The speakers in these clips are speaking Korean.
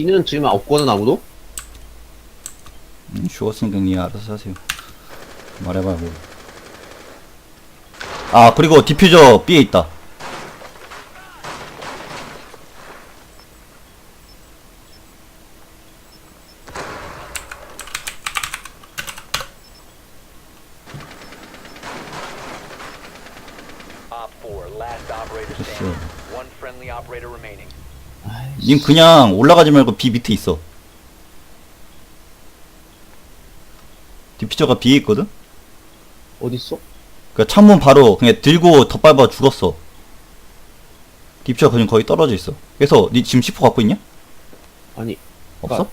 B는 지금 없거든 아무도? 음, 죽었으니까 니 알아서 하세요. 말해봐 뭐. 아 그리고 디퓨저 B에 있다. Op 4, last operator standing. One friendly operator remaining. 님 그냥 올라가지 말고 B 밑에 있어. 디퓨저가 B에 있거든? 어딨어? 그 창문 바로 그냥 들고 덧밟아 죽었어. 디퓨저가 그냥 거의 떨어져 있어. 그래서 니 지금 C4 갖고 있냐? 아니 없어?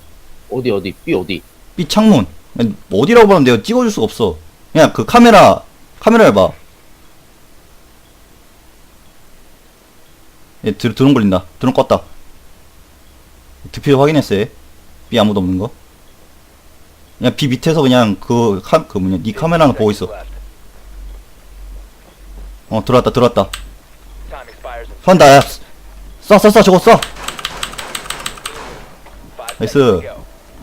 어디 어디 B 어디? B 창문. 아니, 뭐 어디라고 말하면 내가 찍어줄 수가 없어. 그냥 그 카메라, 카메라를 봐. 얘 드, 드론 걸린다. 드론 껐다. 득표 확인했어, 얘. B 아무도 없는 거. 그냥 B 밑에서 그냥 그, 카, 그 뭐냐, 니 카메라는 보고 있어. 어, 들어왔다, 들어왔다. 쏜다, 야. 쏴, 쏴, 쏴, 저거 쏴. 나이스.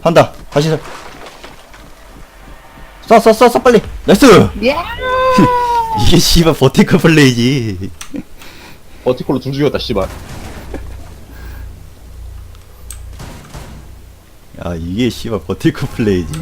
한다. 다시 쏴. 쏴, 쏴, 쏴, 쏴, 빨리. 나이스! 이게 씨발 버티크 플레이지. 버티컬로 둘 죽였다 씨발. 야 이게 씨발 버티크 플레이지